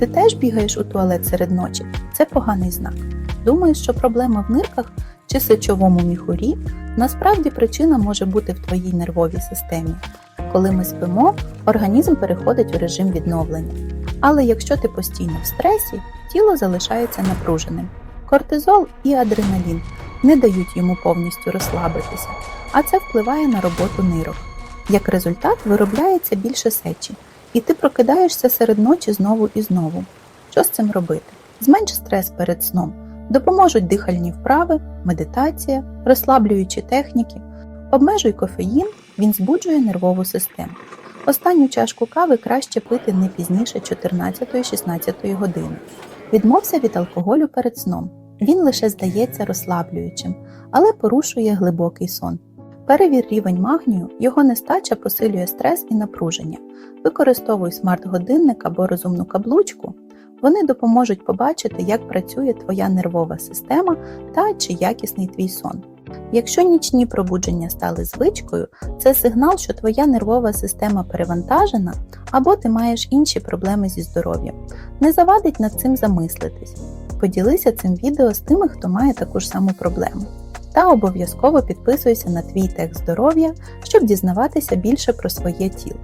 Ти теж бігаєш у туалет серед ночі? Це поганий знак. Думаєш, що проблема в нирках чи сечовому міхурі? Насправді причина може бути в твоїй нервовій системі. Коли ми спимо, організм переходить у режим відновлення. Але якщо ти постійно в стресі, тіло залишається напруженим. Кортизол і адреналін не дають йому повністю розслабитися, а це впливає на роботу нирок. Як результат, виробляється більше сечі, і ти прокидаєшся серед ночі знову і знову. Що з цим робити? Зменш стрес перед сном. Допоможуть дихальні вправи, медитація, розслаблюючі техніки. Обмежуй кофеїн, він збуджує нервову систему. Останню чашку кави краще пити не пізніше 14-16 години. Відмовся від алкоголю перед сном. Він лише здається розслаблюючим, але порушує глибокий сон. Перевір рівень магнію, його нестача посилює стрес і напруження. Використовуй смарт-годинник або розумну каблучку. Вони допоможуть побачити, як працює твоя нервова система та чи якісний твій сон. Якщо нічні пробудження стали звичкою, це сигнал, що твоя нервова система перевантажена або ти маєш інші проблеми зі здоров'ям. Не завадить над цим замислитись. Поділися цим відео з тими, хто має таку ж саму проблему. Та обов'язково підписуйся на твій текст здоров'я, щоб дізнаватися більше про своє тіло.